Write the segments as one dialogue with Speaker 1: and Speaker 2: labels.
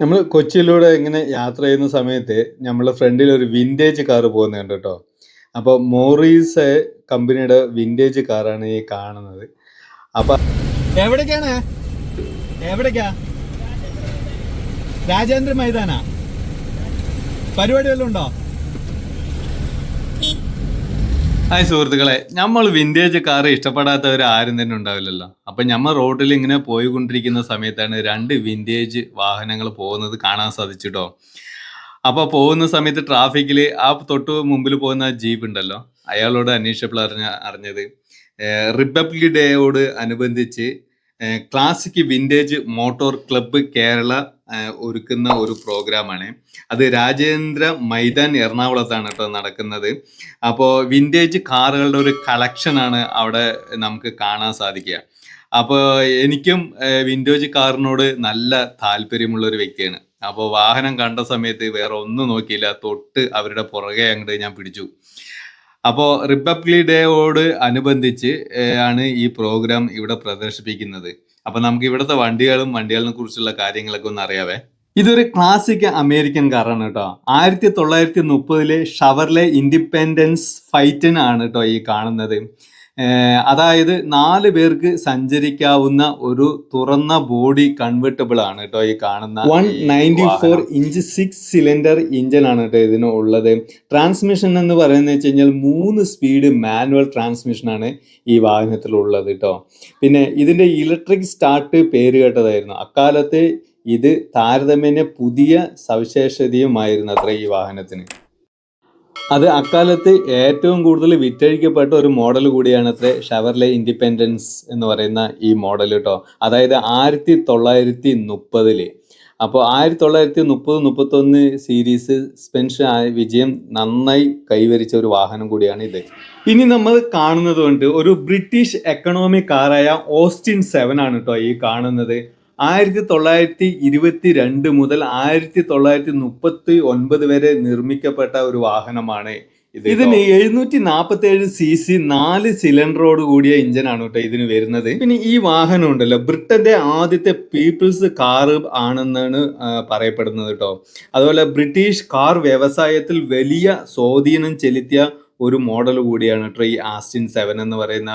Speaker 1: നമ്മൾ കൊച്ചിയിലൂടെ ഇങ്ങനെ യാത്ര ചെയ്യുന്ന സമയത്ത് നമ്മളെ ഫ്രണ്ടിൽ ഒരു വിന്റേജ് കാർ പോകുന്നുണ്ട് കേട്ടോ. അപ്പോൾ മോറീസ് കമ്പനിയുടെ വിന്റേജ് കാറാണ് ഈ കാണുന്നത്. അപ്പൊ
Speaker 2: എവിടേക്കാണ്? എവിടേക്കാ? രാജേന്ദ്ര മൈതാന? പരിപാടി വല്ലതും ഉണ്ടോ?
Speaker 1: ഹായ് സുഹൃത്തുക്കളെ നമ്മൾ വിന്റേജ് കാർ ഇഷ്ടപ്പെടാത്തവർ ആരും തന്നെ ഉണ്ടാവില്ലല്ലോ. അപ്പൊ നമ്മൾ റോഡിൽ ഇങ്ങനെ പോയിക്കൊണ്ടിരിക്കുന്ന സമയത്താണ് രണ്ട് വിന്റേജ് വാഹനങ്ങൾ പോകുന്നത് കാണാൻ സാധിച്ചിട്ടോ. അപ്പോൾ പോകുന്ന സമയത്ത് ട്രാഫിക്കിൽ ആ തൊട്ട് മുമ്പിൽ പോകുന്ന ജീപ്പ് ഉണ്ടല്ലോ അയാളോട് അന്വേഷിച്ചപ്പോൾ അറിഞ്ഞ അറിഞ്ഞത്. റിപ്പബ്ലിക് ഡേയോട് അനുബന്ധിച്ച് classic vintage motor club Kerala ഒരുക്കുന്ന ഒരു പ്രോഗ്രാമാണ്. അത് രാജേന്ദ്ര മൈതാൻ എറണാകുളത്താണ് കേട്ടോ നടക്കുന്നത്. അപ്പോൾ വിന്റേജ് കാറുകളുടെ ഒരു കളക്ഷനാണ് അവിടെ നമുക്ക് കാണാൻ സാധിക്കുക. അപ്പോൾ എനിക്കും വിന്റേജ് കാറിനോട് നല്ല താല്പര്യമുള്ള ഒരു വ്യക്തിയാണ്. അപ്പോൾ വാഹനം കണ്ട സമയത്ത് വേറെ ഒന്നും നോക്കിയില്ല. തൊട്ട് അവരുടെ പുറകെ അങ്ങോട്ട് ഞാൻ പിടിച്ചു. അപ്പോൾ റിപ്പബ്ലിക് ഡേയോട് അനുബന്ധിച്ച് ആണ് ഈ പ്രോഗ്രാം ഇവിടെ പ്രദർശിപ്പിക്കുന്നത്. അപ്പോൾ നമുക്ക് ഇവിടുത്തെ വണ്ടികളും വണ്ടികളെ കുറിച്ചുള്ള കാര്യങ്ങളൊക്കെ ഒന്ന് അറിയാവേ. ഇതൊരു ക്ലാസിക് അമേരിക്കൻ കാറാണ് കേട്ടോ. ആയിരത്തി തൊള്ളായിരത്തി മുപ്പതിലെ ഷവർലെ ഇൻഡിപെൻഡൻസ് ഫൈറ്റൻ ആണ് കേട്ടോ ഈ കാണുന്നത്. അതായത് നാല് പേർക്ക് സഞ്ചരിക്കാവുന്ന ഒരു തുറന്ന ബോഡി കൺവെർട്ടബിൾ ആണ് കേട്ടോ ഈ കാണുന്ന one ninety four inch six cylinder engine ആണ് കേട്ടോ ഇതിന് ഉള്ളത്. ട്രാൻസ്മിഷൻ എന്ന് പറയുന്നത് വെച്ച് കഴിഞ്ഞാൽ മൂന്ന് സ്പീഡ് മാനുവൽ ട്രാൻസ്മിഷൻ ആണ് ഈ വാഹനത്തിൽ ഉള്ളത് കേട്ടോ. പിന്നെ ഇതിന്റെ ഇലക്ട്രിക് സ്റ്റാർട്ട് പേര് കേട്ടതായിരുന്നു. അക്കാലത്ത് ഇത് താരതമ്യേന പുതിയ സവിശേഷതയുമായിരുന്നു അത്ര ഈ വാഹനത്തിന്. അത് അക്കാലത്ത് ഏറ്റവും കൂടുതൽ വിറ്റഴിക്കപ്പെട്ട ഒരു മോഡൽ കൂടിയാണ് അത്ര ഷവർലെ ഇൻഡിപെൻഡൻസ് എന്ന് പറയുന്ന ഈ മോഡൽ കേട്ടോ അതായത് ആയിരത്തി തൊള്ളായിരത്തി മുപ്പതിൽ അപ്പോൾ ആയിരത്തി തൊള്ളായിരത്തി മുപ്പത് മുപ്പത്തൊന്ന് സീരീസ് സ്പെൻഷൻ വിജയം നന്നായി കൈവരിച്ച ഒരു വാഹനം കൂടിയാണ് ഇത്. ഇനി നമ്മൾ കാണുന്നത് കൊണ്ട് ഒരു ബ്രിട്ടീഷ് എക്കണോമി കാറായ ഓസ്റ്റിൻ സെവൻ ആണ് കേട്ടോ ഈ കാണുന്നത്. ആയിരത്തി തൊള്ളായിരത്തി ഇരുപത്തി രണ്ട് മുതൽ ആയിരത്തി തൊള്ളായിരത്തി മുപ്പത്തി ഒൻപത് വരെ നിർമ്മിക്കപ്പെട്ട ഒരു വാഹനമാണ് ഇത് ഇതിന് എഴുന്നൂറ്റി നാൽപ്പത്തി ഏഴ് സി സി നാല് സിലിണ്ടറോട് കൂടിയ ഇഞ്ചിനാണ് കേട്ടോ ഇതിന് വരുന്നത്. പിന്നെ ഈ വാഹനം ഉണ്ടല്ലോ ബ്രിട്ടന്റെ ആദ്യത്തെ പീപ്പിൾസ് കാർ ആണെന്നാണ് പറയപ്പെടുന്നത് കേട്ടോ. അതുപോലെ ബ്രിട്ടീഷ് കാർ വ്യവസായത്തിൽ വലിയ സ്വാധീനം ചെലുത്തിയ ഒരു മോഡൽ കൂടിയാണ് ഈ ആസ്റ്റിൻ സെവൻ എന്ന് പറയുന്ന.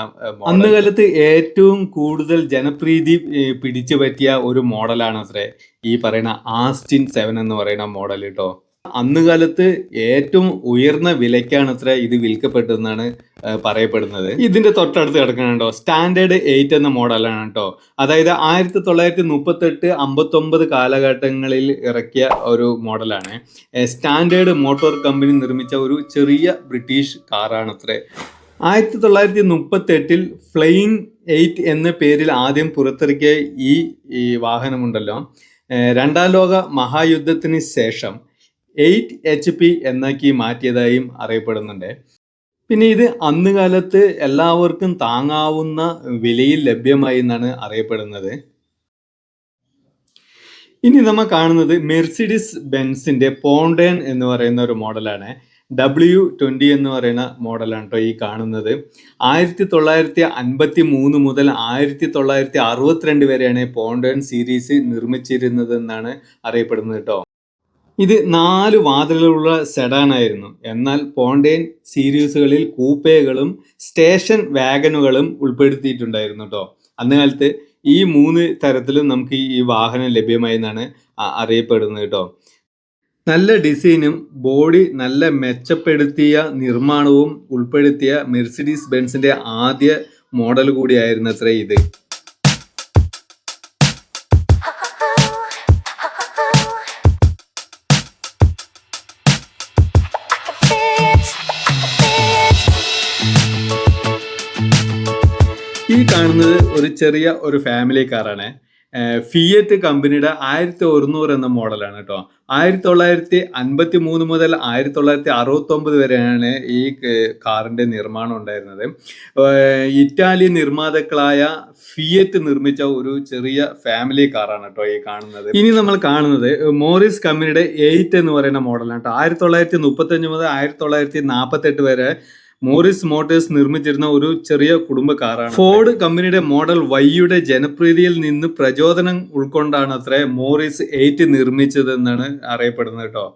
Speaker 1: അന്ന് കാലത്ത് ഏറ്റവും കൂടുതൽ ജനപ്രീതി പിടിച്ചു പറ്റിയ ഒരു മോഡലാണ് അത്രേ ഈ പറയുന്ന ആസ്റ്റിൻ സെവൻ എന്ന് പറയുന്ന മോഡൽ കേട്ടോ അന്ന് കാലത്ത് ഏറ്റവും ഉയർന്ന വിലയ്ക്കാണ് അത്ര ഇത് വിൽക്കപ്പെട്ടതെന്നാണ് പറയപ്പെടുന്നത്. ഇതിന്റെ തൊട്ടടുത്ത് കിടക്കണുണ്ടോ സ്റ്റാൻഡേർഡ് എയ്റ്റ് എന്ന മോഡലാണ് കേട്ടോ. അതായത് ആയിരത്തി തൊള്ളായിരത്തി മുപ്പത്തെട്ട് അമ്പത്തൊമ്പത് കാലഘട്ടങ്ങളിൽ ഇറക്കിയ ഒരു മോഡലാണ്. സ്റ്റാൻഡേർഡ് മോട്ടോർ കമ്പനി നിർമ്മിച്ച ഒരു ചെറിയ ബ്രിട്ടീഷ് കാറാണ് അത്രേ. ആയിരത്തി തൊള്ളായിരത്തി മുപ്പത്തി എട്ടിൽ ഫ്ലൈയിങ് എയ്റ്റ് എന്ന പേരിൽ ആദ്യം പുറത്തിറക്കിയ ഈ വാഹനമുണ്ടല്ലോ. രണ്ടാം ലോക മഹായുദ്ധത്തിന് ശേഷം എയ്റ്റ് എച്ച് പി എന്നാക്കി മാറ്റിയതായും അറിയപ്പെടുന്നുണ്ട്. പിന്നെ ഇത് അന്ന് കാലത്ത് എല്ലാവർക്കും താങ്ങാവുന്ന വിലയിൽ ലഭ്യമായി എന്നാണ് അറിയപ്പെടുന്നത്. ഇനി നമ്മൾ കാണുന്നത് മെർസിഡിസ് ബെൻസിന്റെ പോണ്ടേൺ എന്ന് പറയുന്ന ഒരു മോഡലാണ്. ഡബ്ല്യു ട്വന്റി എന്ന് പറയുന്ന മോഡലാണ് കേട്ടോ ഈ കാണുന്നത്. ആയിരത്തി തൊള്ളായിരത്തി അൻപത്തി മൂന്ന് മുതൽ ആയിരത്തി തൊള്ളായിരത്തി അറുപത്തിരണ്ട് വരെയാണ് പോണ്ടേൺ സീരീസ് നിർമ്മിച്ചിരുന്നത് എന്നാണ് അറിയപ്പെടുന്നത് കേട്ടോ. ഇത് നാല് വാതിലുകളുള്ള സെഡാൻ ആയിരുന്നു എന്നാൽ പോണ്ടേൻ സീരീസുകളിൽ കൂപ്പേകളും സ്റ്റേഷൻ വാഗനുകളും ഉൾപ്പെടുത്തിയിട്ടുണ്ടായിരുന്നു കേട്ടോ അന്ന് കാലത്ത് ഈ മൂന്ന് തരത്തിലും നമുക്ക് ഈ വാഹനം ലഭ്യമായി എന്നാണ് അറിയപ്പെടുന്നത് കേട്ടോ നല്ല ഡിസൈനും ബോഡി നല്ല മെച്ചപ്പെടുത്തിയ നിർമ്മാണവും ഉൾപ്പെടുത്തിയ മെർസിഡീസ് ബെൻസിന്റെ ആദ്യ മോഡൽ കൂടിയായിരുന്നു അത്ര ഇത്. ഒരു ചെറിയ ഒരു ഫാമിലി കാറാണ് ഫിയറ്റ് കമ്പനിയുടെ ആയിരത്തി ഒരുന്നൂറ് എന്ന മോഡലാണ് കേട്ടോ ആയിരത്തി തൊള്ളായിരത്തി അൻപത്തി മൂന്ന് മുതൽ ആയിരത്തി തൊള്ളായിരത്തി അറുപത്തി ഒമ്പത് വരെയാണ് ഈ കാറിന്റെ നിർമ്മാണം ഉണ്ടായിരുന്നത്. ഇറ്റാലിയൻ നിർമ്മാതാക്കളായ ഫിയറ്റ് നിർമ്മിച്ച ഒരു ചെറിയ ഫാമിലി കാറാണ് കേട്ടോ ഈ കാണുന്നത്. ഇനി നമ്മൾ കാണുന്നത് മോറിസ് കമ്പനിയുടെ എയ്റ്റ് എന്ന് പറയുന്ന മോഡലാണ് കേട്ടോ ആയിരത്തി തൊള്ളായിരത്തി മുപ്പത്തി അഞ്ച് മുതൽ ആയിരത്തി തൊള്ളായിരത്തി നാൽപ്പത്തി എട്ട് വരെ മോറിസ് മോട്ടേഴ്സ് നിർമ്മിച്ചിരുന്ന ഒരു ചെറിയ കുടുംബ കാറാണ് ഫോർഡ് കമ്പനിയുടെ മോഡൽ വൈയുടെ ജനപ്രീതിയിൽ നിന്ന് പ്രചോദനം ഉൾക്കൊണ്ടാണ് അത്ര മോറിസ് എയ്റ്റ് നിർമ്മിച്ചതെന്നാണ് അറിയപ്പെടുന്നത് കേട്ടോ.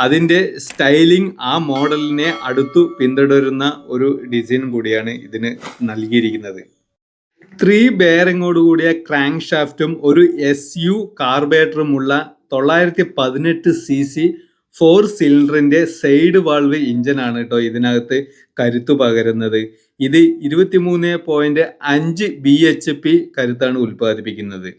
Speaker 1: അതിന്റെ സ്റ്റൈലിംഗ് ആ മോഡലിനെ അടുത്തു പിന്തുടരുന്ന ഒരു ഡിസൈൻ കൂടിയാണ് ഇതിന് നൽകിയിരിക്കുന്നത്. ത്രീ ബെയറിങ്ങോട് കൂടിയ ക്രാങ്ക് ഷാഫ്റ്റും ഒരു എസ് യു കാർബേറ്ററുമുള്ള തൊള്ളായിരത്തി പതിനെട്ട് സി സി ഫോർ സിലിണ്ടറിന്റെ സൈഡ് വാൾവ് ഇഞ്ചനാണ് കേട്ടോ ഇതിനകത്ത് കരുത്തു പകരുന്നത്. ഇത് ഇരുപത്തിമൂന്ന് പോയിന്റ് അഞ്ച് ബി എച്ച് പി കരുത്താണ് ഉൽപ്പാദിപ്പിക്കുന്നത്.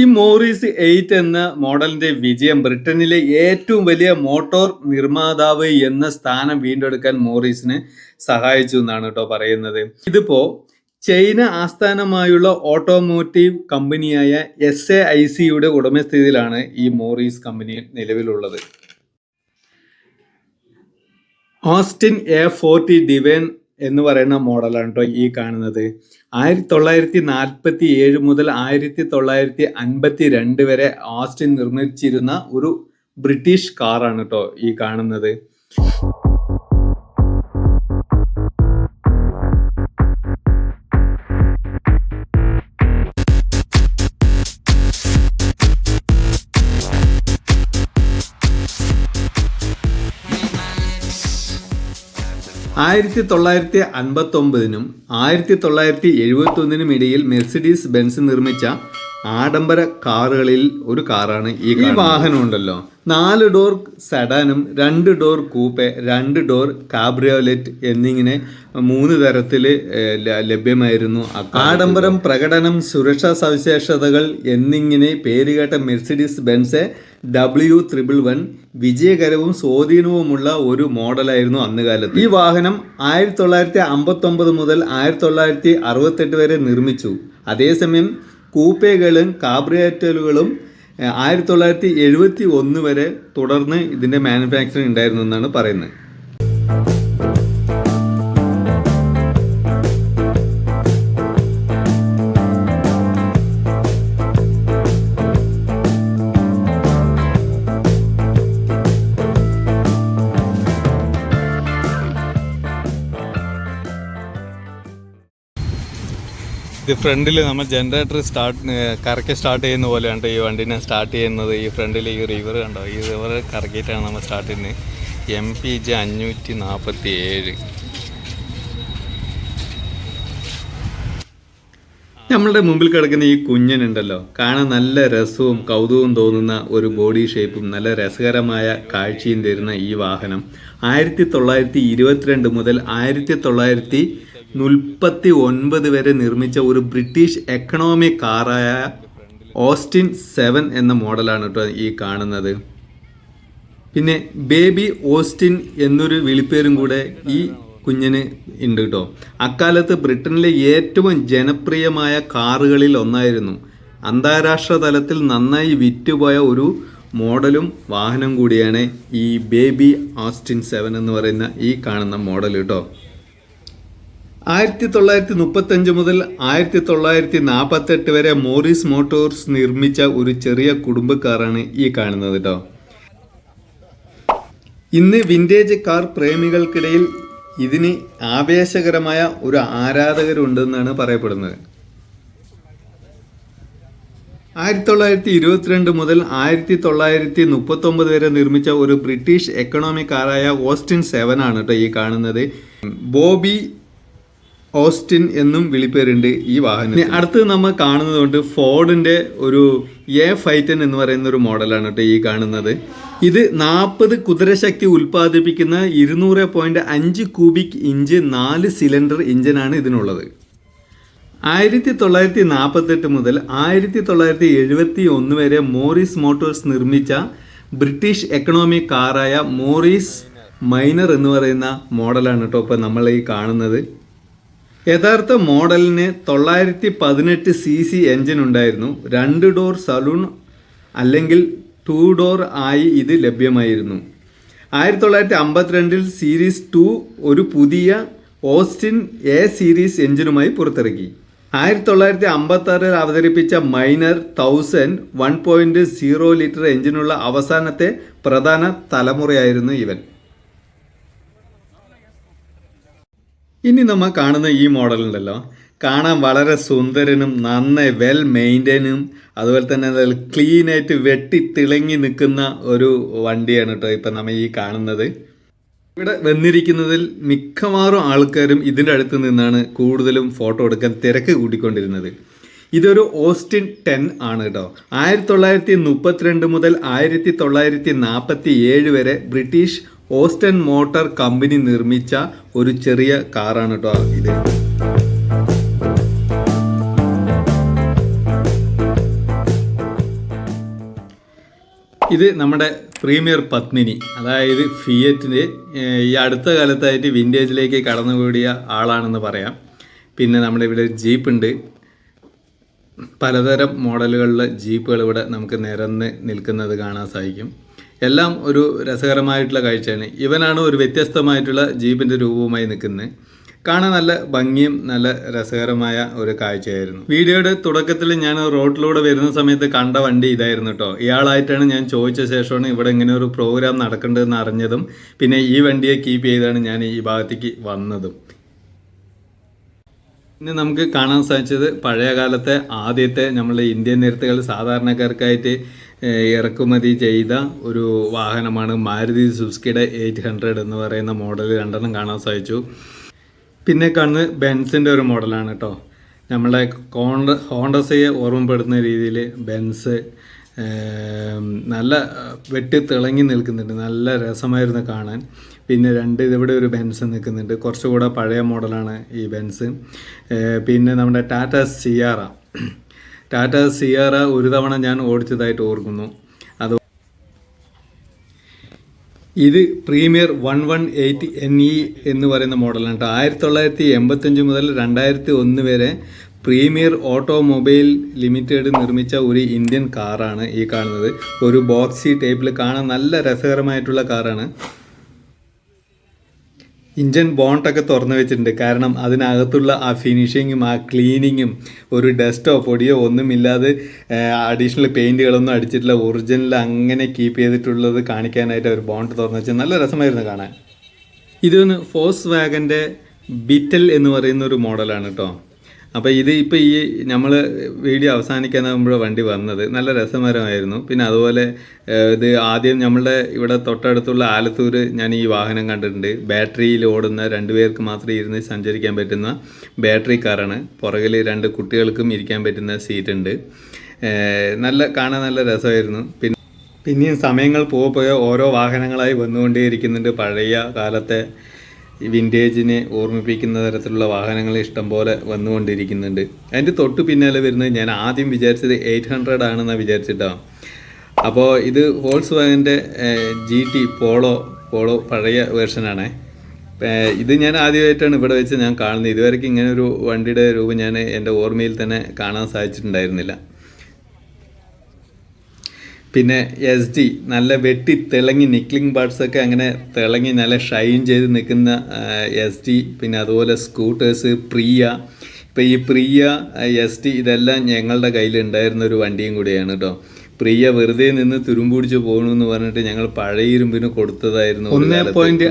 Speaker 1: ഈ മോറീസ് എയ്റ്റ് എന്ന മോഡലിന്റെ വിജയം ബ്രിട്ടനിലെ ഏറ്റവും വലിയ മോട്ടോർ നിർമ്മാതാവ് എന്ന സ്ഥാനം വീണ്ടെടുക്കാൻ മോറിസിന് സഹായിച്ചു എന്നാണ് കേട്ടോ പറയുന്നത്. ഇതിപ്പോ ചൈന ആസ്ഥാനമായുള്ള ഓട്ടോമോട്ടീവ് കമ്പനിയായ എസ് എ ഐ സിയുടെ ഉടമസ്ഥതയിലാണ് ഈ മോറീസ് കമ്പനി നിലവിലുള്ളത്. ഓസ്റ്റിൻ എ ഫോർട്ടി ഡിവൈൻ എന്ന് പറയുന്ന മോഡലാണ് കേട്ടോ ഈ കാണുന്നത്. ആയിരത്തി തൊള്ളായിരത്തി നാൽപ്പത്തി ഏഴ് മുതൽ ആയിരത്തി തൊള്ളായിരത്തി അൻപത്തി രണ്ട് വരെ ഓസ്റ്റിൻ നിർമ്മിച്ചിരുന്ന ഒരു ബ്രിട്ടീഷ് കാറാണ് കേട്ടോ ഈ കാണുന്നത്. ആയിരത്തി തൊള്ളായിരത്തി അൻപത്തി ഒമ്പതിനും ആയിരത്തി തൊള്ളായിരത്തി എഴുപത്തി ഒന്നിനും ഇടയിൽ മെർസിഡീസ് ബെൻസ് നിർമ്മിച്ച ആഡംബര കാറുകളിൽ ഒരു കാറാണ് ഈ ഈ വാഹനം ഉണ്ടല്ലോ നാല് ഡോർ സെഡാനും രണ്ട് ഡോർ കൂപ്പെ രണ്ട് ഡോർ കാബ്രിയോലെറ്റ് എന്നിങ്ങനെ മൂന്ന് തരത്തിൽ ലഭ്യമായിരുന്നു ആഡംബരം പ്രകടനം സുരക്ഷാ സവിശേഷതകൾ എന്നിങ്ങനെ പേരുകേട്ട Mercedes Benz W triple one വിജയകരവും സ്വാധീനവുമുള്ള ഒരു മോഡലായിരുന്നു അന്ന് കാലത്ത്. ഈ വാഹനം ആയിരത്തി തൊള്ളായിരത്തി അമ്പത്തി ഒമ്പത് മുതൽ ആയിരത്തി തൊള്ളായിരത്തി അറുപത്തെട്ട് വരെ നിർമ്മിച്ചു. അതേസമയം കൂപ്പേകളും കാബ്രിയേറ്റലുകളും ആയിരത്തി തൊള്ളായിരത്തി എഴുപത്തി ഒന്ന് വരെ തുടർന്ന് ഇതിന്റെ മാനുഫാക്ചറിങ് ഉണ്ടായിരുന്നു എന്നാണ് പറയുന്നത്. ഇത് ഫ്രണ്ടിൽ നമ്മൾ ജനറേറ്റർ സ്റ്റാർട്ട് കറക്കി സ്റ്റാർട്ട് ചെയ്യുന്ന പോലെയാണ് ഈ വണ്ടിനെ സ്റ്റാർട്ട് ചെയ്യുന്നത്. ഈ ഫ്രണ്ടിൽ ഈ റിവർ കണ്ടോ? ഈ റിവർ കറക്കിയിട്ടാണ് നമ്മൾ സ്റ്റാർട്ട് ചെയ്യുന്നത്. എം പി ജെ അഞ്ഞൂറ്റി നാൽപ്പത്തി ഏഴ് നമ്മളുടെ മുമ്പിൽ കിടക്കുന്ന ഈ കുഞ്ഞനുണ്ടല്ലോ. കാണാൻ നല്ല രസവും കൗതുകവും തോന്നുന്ന ഒരു ബോഡി ഷേപ്പും നല്ല രസകരമായ കാഴ്ചയും തരുന്ന ഈ വാഹനം. ആയിരത്തി തൊള്ളായിരത്തി ഇരുപത്തിരണ്ട് മുതൽ ആയിരത്തി തൊള്ളായിരത്തി മുപ്പത്തി ഒൻപത് വരെ നിർമ്മിച്ച ഒരു ബ്രിട്ടീഷ് എക്കണോമി കാറായ ഓസ്റ്റിൻ സെവൻ എന്ന മോഡലാണ് കേട്ടോ ഈ കാണുന്നത്. പിന്നെ ബേബി ഓസ്റ്റിൻ എന്നൊരു വിളിപ്പേരും കൂടെ ഈ കുഞ്ഞിന് ഉണ്ട് കേട്ടോ അക്കാലത്ത് ബ്രിട്ടനിലെ ഏറ്റവും ജനപ്രിയമായ കാറുകളിൽ ഒന്നായിരുന്നു. അന്താരാഷ്ട്ര തലത്തിൽ നന്നായി വിറ്റുപോയ ഒരു മോഡലും വാഹനം കൂടിയാണ് ഈ ബേബി ഓസ്റ്റിൻ സെവൻ എന്ന് പറയുന്ന ഈ കാണുന്ന മോഡൽ കേട്ടോ ആയിരത്തി തൊള്ളായിരത്തി മുപ്പത്തഞ്ച് മുതൽ ആയിരത്തി തൊള്ളായിരത്തി നാൽപ്പത്തെട്ട് വരെ മോറിസ് മോട്ടോർസ് നിർമ്മിച്ച ഒരു ചെറിയ കുടുംബക്കാറാണ് ഈ കാണുന്നത് കേട്ടോ ഇന്ന് വിന്റേജ് കാർ പ്രേമികൾക്കിടയിൽ ഇതിന് ആവേശകരമായ ഒരു ആരാധകരുണ്ടെന്നാണ് പറയപ്പെടുന്നത്. ആയിരത്തി തൊള്ളായിരത്തി ഇരുപത്തിരണ്ട് മുതൽ ആയിരത്തി തൊള്ളായിരത്തി മുപ്പത്തി ഒമ്പത് വരെ നിർമ്മിച്ച ഒരു ബ്രിട്ടീഷ് എക്കണോമിക് കാറായ ഓസ്റ്റിൻ സെവൻ ആണ് കേട്ടോ ഈ കാണുന്നത്. ബോബി ഓസ്റ്റിൻ എന്നും വിളിപ്പേരുണ്ട് ഈ വാഹനം അടുത്ത് നമ്മൾ കാണുന്നത് കൊണ്ട് ഫോർഡിന്റെ ഒരു എ ഫൈറ്റൻ എന്ന് പറയുന്ന ഒരു മോഡലാണ് കേട്ടോ ഈ കാണുന്നത്. ഇത് നാൽപ്പത് കുതിരശക്തി ഉൽപ്പാദിപ്പിക്കുന്ന ഇരുന്നൂറ് പോയിന്റ് അഞ്ച് ക്യൂബിക് ഇഞ്ച് നാല് സിലിണ്ടർ ഇഞ്ചിനാണ് ഇതിനുള്ളത്. ആയിരത്തി തൊള്ളായിരത്തി നാൽപ്പത്തെട്ട് മുതൽ ആയിരത്തി തൊള്ളായിരത്തി എഴുപത്തി ഒന്ന് വരെ മോറിസ് മോട്ടോഴ്സ് നിർമ്മിച്ച ബ്രിട്ടീഷ് എക്കണോമി കാറായ മോറിസ് മൈനർ എന്ന് പറയുന്ന മോഡലാണ് കേട്ടോ ഇപ്പോൾ നമ്മൾ ഈ കാണുന്നത്. യഥാർത്ഥ മോഡലിന് തൊള്ളായിരത്തി പതിനെട്ട് സി സി എൻജിൻ ഉണ്ടായിരുന്നു രണ്ട് ഡോർ സലൂൺ അല്ലെങ്കിൽ ടു ഡോർ ആയി ഇത് ലഭ്യമായിരുന്നു. ആയിരത്തി തൊള്ളായിരത്തി അമ്പത്തിരണ്ടിൽ സീരീസ് ടു ഒരു പുതിയ ഓസ്റ്റിൻ എ സീരീസ് എഞ്ചിനുമായി പുറത്തിറക്കി. ആയിരത്തി തൊള്ളായിരത്തി അമ്പത്തി ആറിൽ അവതരിപ്പിച്ച minor thousand one point zero litre എഞ്ചിനുള്ള അവസാനത്തെ പ്രധാന തലമുറയായിരുന്നു ഇവൻ. ഇനി നമ്മൾ കാണുന്ന ഈ മോഡലുണ്ടല്ലോ. കാണാൻ വളരെ സുന്ദരനും നന്നായി വെൽ മെയിന്റൈനും അതുപോലെ തന്നെ ക്ലീനായിട്ട് വെട്ടി തിളങ്ങി നിൽക്കുന്ന ഒരു വണ്ടിയാണ് കേട്ടോ ഇപ്പം നമ്മൾ ഈ കാണുന്നത്. ഇവിടെ വന്നിരിക്കുന്നതിൽ മിക്കവാറും ആൾക്കാരും ഇതിന്റെ അടുത്ത് നിന്നാണ് കൂടുതലും ഫോട്ടോ എടുക്കാൻ തിരക്ക് കൂട്ടിക്കൊണ്ടിരുന്നത്. ഇതൊരു ഓസ്റ്റിൻ ടെൻ ആണ് കേട്ടോ ആയിരത്തി തൊള്ളായിരത്തി മുപ്പത്തിരണ്ട് മുതൽ ആയിരത്തി തൊള്ളായിരത്തി നാൽപ്പത്തി ഏഴ് വരെ ബ്രിട്ടീഷ് ഓസ്റ്റൻ മോട്ടോർ കമ്പനി നിർമ്മിച്ച ഒരു ചെറിയ കാറാണ് കേട്ടോ ഇത്. ഇത് നമ്മുടെ പ്രീമിയർ പത്മിനി അതായത് ഫിയറ്റിന്റെ ഈ അടുത്ത കാലത്തായിട്ട് വിന്റേജിലേക്ക് കടന്നുകൂടിയ ആളാണെന്ന് പറയാം. പിന്നെ നമ്മുടെ ഇവിടെ ജീപ്പ് ഉണ്ട്. പലതരം മോഡലുകളിലെ ജീപ്പുകൾ ഇവിടെ നമുക്ക് നിരന്ന് നിൽക്കുന്നത് കാണാൻ സാധിക്കും. എല്ലാം ഒരു രസകരമായിട്ടുള്ള കാഴ്ചയാണ്. ഇവനാണ് ഒരു വ്യത്യസ്തമായിട്ടുള്ള ജീപ്പിന്റെ രൂപവുമായി നിൽക്കുന്നത്. കാണാൻ നല്ല ഭംഗിയും നല്ല രസകരമായ ഒരു കാഴ്ചയായിരുന്നു. വീഡിയോയുടെ തുടക്കത്തിൽ ഞാൻ റോഡിലൂടെ വരുന്ന സമയത്ത് കണ്ട വണ്ടി ഇതായിരുന്നു കേട്ടോ ഇയാളായിട്ടാണ് ഞാൻ ചോദിച്ച ശേഷമാണ് ഇവിടെ ഇങ്ങനെ ഒരു പ്രോഗ്രാം നടക്കേണ്ടതെന്ന് അറിഞ്ഞതും പിന്നെ ഈ വണ്ടിയെ കീപ്പ് ചെയ്താണ് ഞാൻ ഈ ഭാഗത്തേക്ക് വന്നതും. ഇന്ന് നമുക്ക് കാണാൻ സാധിച്ചത് പഴയ കാലത്തെ ആദ്യത്തെ നമ്മളെ ഇന്ത്യൻ നിരത്തുകൾ സാധാരണക്കാർക്കായിട്ട് ഇറക്കുമതി ചെയ്ത ഒരു വാഹനമാണ് മാരുതി സുസ്കിയുടെ എയ്റ്റ് ഹൺഡ്രഡ് എന്ന് പറയുന്ന മോഡൽ രണ്ടെണ്ണം കാണാൻ സാധിച്ചു. പിന്നെ കാണുന്നത് ബെൻസിന്റെ ഒരു മോഡലാണ് കേട്ടോ. നമ്മളെ കോണ്ട ഹോണ്ടസയെ ഓർമ്മപ്പെടുത്തുന്ന രീതിയിൽ ബെൻസ് നല്ല വെട്ടി തിളങ്ങി നിൽക്കുന്നുണ്ട്. നല്ല രസമായിരുന്നു കാണാൻ. പിന്നെ രണ്ട് ഇതിവിടെ ഒരു ബെൻസ് നിൽക്കുന്നുണ്ട്. കുറച്ചുകൂടെ പഴയ മോഡലാണ് ഈ ബെൻസ്. പിന്നെ നമ്മുടെ ടാറ്റ സിയാറ. ടാറ്റ സിയാറ ഒരു തവണ ഞാൻ ഓടിച്ചതായിട്ട് ഓർക്കുന്നു. അത് ഇത് premier one one eight N E എന്ന് പറയുന്ന മോഡലാണ് കേട്ടോ. ആയിരത്തി തൊള്ളായിരത്തി എൺപത്തഞ്ച് മുതൽ രണ്ടായിരത്തി ഒന്ന് വരെ പ്രീമിയർ ഓട്ടോമൊബൈൽ ലിമിറ്റഡ് നിർമ്മിച്ച ഒരു ഇന്ത്യൻ കാറാണ് ഈ കാണുന്നത്. ഒരു ബോക്സി ടൈപ്പിൽ കാണാൻ നല്ല രസകരമായിട്ടുള്ള കാറാണ്. ഇഞ്ചൻ ബോണ്ടൊക്കെ തുറന്നു വെച്ചിട്ടുണ്ട്. കാരണം അതിനകത്തുള്ള ആ ഫിനിഷിങ്ങും ആ ക്ലീനിങ്ങും ഒരു ഡസ്റ്റോ പൊടിയോ ഒന്നുമില്ലാതെ അഡീഷണൽ പെയിന്റുകളൊന്നും അടിച്ചിട്ടില്ല. ഒറിജിനൽ അങ്ങനെ കീപ്പ് ചെയ്തിട്ടുള്ളത് കാണിക്കാനായിട്ട് ഒരു ബോണ്ട് തുറന്നു വെച്ചാൽ നല്ല രസമായിരുന്നു കാണാൻ. ഇതൊന്ന് ഫോസ് വാഗന്റെ ബിറ്റൽ എന്ന് പറയുന്ന ഒരു മോഡലാണ് കേട്ടോ. അപ്പോൾ ഇത് ഇപ്പോൾ ഈ നമ്മൾ വീഡിയോ അവസാനിക്കാനാകുമ്പോൾ വണ്ടി വന്നത്. നല്ല രസകരമായിരുന്നു. പിന്നെ അതുപോലെ ഇത് ആദ്യം നമ്മളുടെ ഇവിടെ തൊട്ടടുത്തുള്ള ആലത്തൂർ ഞാൻ ഈ വാഹനം കണ്ടിട്ടുണ്ട്. ബാറ്ററിയിൽ ഓടുന്ന രണ്ടുപേർക്ക് മാത്രം ഇരുന്ന് സഞ്ചരിക്കാൻ പറ്റുന്ന ബാറ്ററി കാറാണ്. പുറകിൽ രണ്ട് കുട്ടികൾക്കും ഇരിക്കാൻ പറ്റുന്ന സീറ്റ് ഉണ്ട് നല്ല കാണാൻ നല്ല രസമായിരുന്നു. പിന്നെ പിന്നെയും സമയങ്ങൾ പോകുമ്പോൾ പോകെ ഓരോ വാഹനങ്ങളായി വന്നുകൊണ്ടേയിരിക്കുന്നുണ്ട് പഴയ കാലത്തെ വിന്റേജിനെ ഓർമ്മിപ്പിക്കുന്ന തരത്തിലുള്ള വാഹനങ്ങൾ ഇഷ്ടംപോലെ വന്നുകൊണ്ടിരിക്കുന്നുണ്ട്. അതിന്റെ തൊട്ട് പിന്നാലെ വരുന്നത് ഞാൻ ആദ്യം വിചാരിച്ചത് എയ്റ്റ് ഹൺഡ്രഡ് ആണെന്നാണ് വിചാരിച്ചിട്ടാണ് അപ്പോൾ ഇത് ഹോൾസ് വാഗന്റെ ജി ടി പോളോ പോളോ പഴയ വേർഷനാണ്. ഇത് ഞാൻ ആദ്യമായിട്ടാണ് ഇവിടെ വെച്ച് ഞാൻ കാണുന്നത്. ഇതുവരെക്കും ഇങ്ങനെ ഒരു വണ്ടിയുടെ രൂപം ഞാൻ എന്റെ ഓർമ്മയിൽ തന്നെ കാണാൻ സാധിച്ചിട്ടുണ്ടായിരുന്നില്ല. പിന്നെ എസ് ഡി നല്ല വെട്ടി തിളങ്ങി നിക്ലിംഗ് പാർട്സ് ഒക്കെ അങ്ങനെ തിളങ്ങി നല്ല ഷൈൻ ചെയ്ത് നിൽക്കുന്ന എസ് ഡി പിന്നെ അതുപോലെ സ്കൂട്ടേഴ്സ് പ്രിയ. ഇപ്പം ഈ പ്രിയ എസ് ടി ഇതെല്ലാം ഞങ്ങളുടെ കയ്യിൽ ഉണ്ടായിരുന്ന ഒരു വണ്ടിയും കൂടിയാണ് കേട്ടോ പ്രിയ വെറുതെ നിന്ന് തുരുമ്പുടിച്ച് പോകണമെന്ന് പറഞ്ഞിട്ട് ഞങ്ങൾ പഴയ ഇരുമ്പിന് കൊടുത്തതായിരുന്നു ഒന്നേ പോയിന്റ്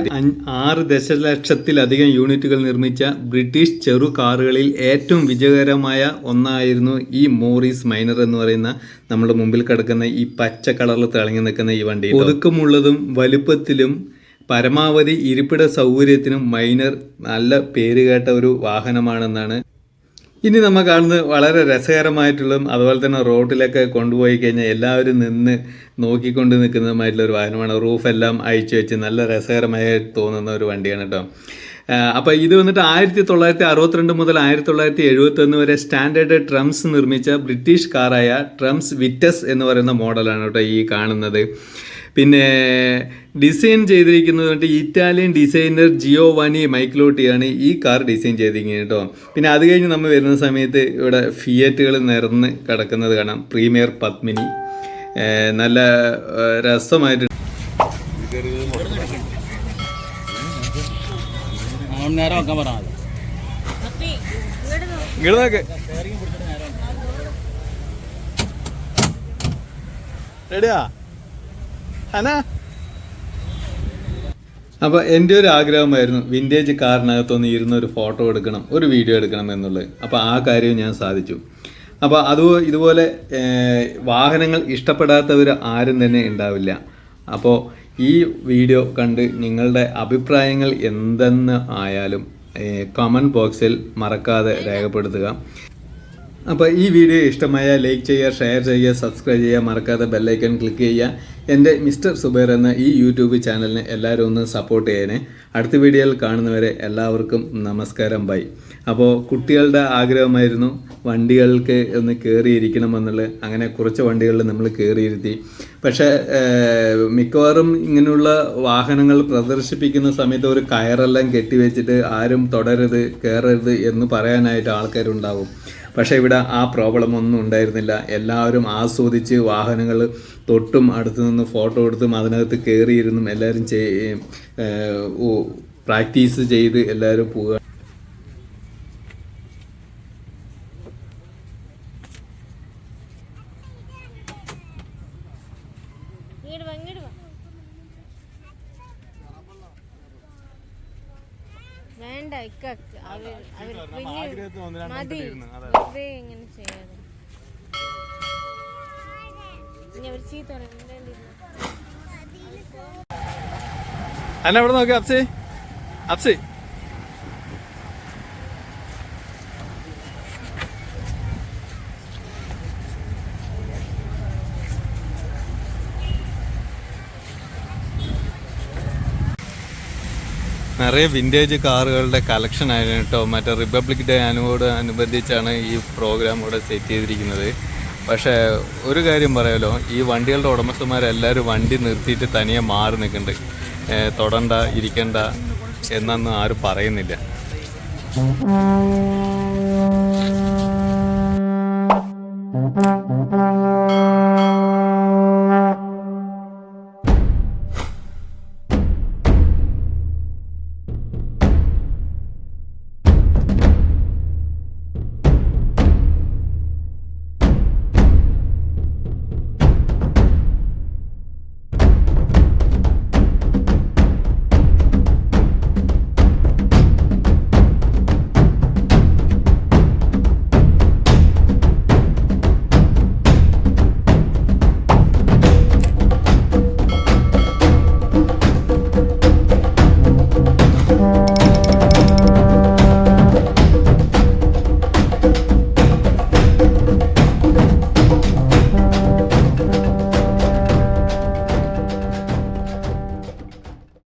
Speaker 1: ആറ് ദശലക്ഷത്തിലധികം യൂണിറ്റുകൾ നിർമ്മിച്ച ബ്രിട്ടീഷ് ചെറു കാറുകളിൽ ഏറ്റവും വിജയകരമായ ഒന്നായിരുന്നു ഈ മോറിസ് മൈനർ എന്ന് പറയുന്ന നമ്മുടെ മുമ്പിൽ കിടക്കുന്ന ഈ പച്ച കളറിൽ തിളങ്ങി നിൽക്കുന്ന ഈ വണ്ടി ഒതുക്കമുള്ളതും വലുപ്പത്തിലും പരമാവധി ഇരിപ്പിട സൗകര്യത്തിനും മൈനർ നല്ല പേരുകേട്ട ഒരു വാഹനമാണെന്നാണ് ഇനി നമ്മൾ കാണുന്നത് വളരെ രസകരമായിട്ടുള്ളതും അതുപോലെ തന്നെ റോഡിലൊക്കെ കൊണ്ടുപോയി കഴിഞ്ഞാൽ എല്ലാവരും നിന്ന് നോക്കിക്കൊണ്ട് നിൽക്കുന്നതുമായിട്ടുള്ള ഒരു വാഹനമാണ്. റൂഫ് എല്ലാം അഴിച്ചു വെച്ച് നല്ല രസകരമായി തോന്നുന്ന ഒരു വണ്ടിയാണ് കേട്ടോ. അപ്പോൾ ഇത് വന്നിട്ട് ആയിരത്തി തൊള്ളായിരത്തി അറുപത്തിരണ്ട് മുതൽ ആയിരത്തി തൊള്ളായിരത്തി എഴുപത്തൊന്ന് വരെ സ്റ്റാൻഡേർഡ് ട്രംസ് നിർമ്മിച്ച ബ്രിട്ടീഷ് കാറായ ട്രംസ് വിറ്റസ് എന്ന് പറയുന്ന മോഡലാണ് കേട്ടോ ഈ കാണുന്നത്. പിന്നെ ഡിസൈൻ ചെയ്തിരിക്കുന്നത് കൊണ്ട് ഇറ്റാലിയൻ ഡിസൈനർ ജിയോ വാനി മൈക്ലോട്ടിയാണ് ഈ കാർ ഡിസൈൻ ചെയ്തിരിക്കുന്നത് കേട്ടോ. പിന്നെ അത് കഴിഞ്ഞ് നമ്മൾ വരുന്ന സമയത്ത് ഇവിടെ ഫിയറ്റുകൾ നിറന്ന് കിടക്കുന്നത് കാണാം. പ്രീമിയർ പത്മിനി നല്ല രസമായിട്ട്
Speaker 2: റെഡിയാ ഹന
Speaker 1: അപ്പോൾ എന്റെ ഒരു ആഗ്രഹമായിരുന്നു വിന്റേജ് കാറിനകത്തൊന്ന് ഇരുന്ന് ഒരു ഫോട്ടോ എടുക്കണം ഒരു വീഡിയോ എടുക്കണം എന്നുള്ളത്. അപ്പോൾ ആ കാര്യം ഞാൻ സാധിച്ചു. അപ്പോൾ അത് ഇതുപോലെ വാഹനങ്ങൾ ഇഷ്ടപ്പെടാത്തവർ ആരും തന്നെ ഉണ്ടാവില്ല. അപ്പോൾ ഈ വീഡിയോ കണ്ട് നിങ്ങളുടെ അഭിപ്രായങ്ങൾ എന്തെന്ന് ആയാലും കമന്റ് ബോക്സിൽ മറക്കാതെ രേഖപ്പെടുത്തുക. അപ്പോൾ ഈ വീഡിയോ ഇഷ്ടമായ ലൈക്ക് ചെയ്യുക ഷെയർ ചെയ്യുക സബ്സ്ക്രൈബ് ചെയ്യുക മറക്കാതെ ബെല്ലൈക്കൺ ക്ലിക്ക് ചെയ്യുക. എന്റെ മിസ്റ്റർ സുബൈർ എന്ന ഈ യൂട്യൂബ് ചാനലിനെ എല്ലാവരും ഒന്ന് സപ്പോർട്ട് ചെയ്യണേ. അടുത്ത വീഡിയോയിൽ കാണുന്നവരെ എല്ലാവർക്കും നമസ്കാരം ബൈ അപ്പോൾ കുട്ടികളുടെ ആഗ്രഹമായിരുന്നു വണ്ടികൾക്ക് ഒന്ന് കയറിയിരിക്കണമെന്നുള്ളത് അങ്ങനെ കുറച്ച് വണ്ടികളിൽ നമ്മൾ കയറിയിരുത്തി പക്ഷേ മിക്കവാറും ഇങ്ങനെയുള്ള വാഹനങ്ങൾ പ്രദർശിപ്പിക്കുന്ന സമയത്ത് ഒരു കയറെല്ലാം കെട്ടിവെച്ചിട്ട് ആരും തുടരരുത് കയറരുത് എന്ന് പറയാനായിട്ട് ആൾക്കാരുണ്ടാവും. പക്ഷേ ഇവിടെ ആ പ്രോബ്ലം ഒന്നും ഉണ്ടായിരുന്നില്ല. എല്ലാവരും ആസ്വദിച്ച് വാഹനങ്ങൾ തൊട്ടും അടുത്ത് നിന്ന് ഫോട്ടോ എടുത്തും അതിനകത്ത് കയറിയിരുന്നും എല്ലാവരും പ്രാക്ടീസ് ചെയ്ത് എല്ലാവരും പോവുക
Speaker 3: ഇങ്ങോട്ട് വാ ഇങ്ങോട്ട് വാ വേണ്ട ഇക്ക അവർ അവർ പിന്നെ മതി വെറുതെ ഇങ്ങനെ ചെയ്യാതെ.
Speaker 1: അല്ല ഇവിടെ നോക്കി അപ്സി. അപ്സി. നിറയെ വിന്റേജ് കാറുകളുടെ കളക്ഷൻ ആയിരുന്നു കേട്ടോ. മറ്റേ റിപ്പബ്ലിക് ഡേ അനുവോട് അനുബന്ധിച്ചാണ് ഈ പ്രോഗ്രാം ഇവിടെ സെറ്റ് ചെയ്തിരിക്കുന്നത്. പക്ഷേ ഒരു കാര്യം പറയാലോ. ഈ വണ്ടികളുടെ ഉടമസ്ഥന്മാരെല്ലാവരും വണ്ടി നിർത്തിയിട്ട് തനിയെ മാറി നിൽക്കുന്നുണ്ട്. തൊടണ്ട ഇരിക്കണ്ട എന്നൊന്നും ആരും പറയുന്നില്ല.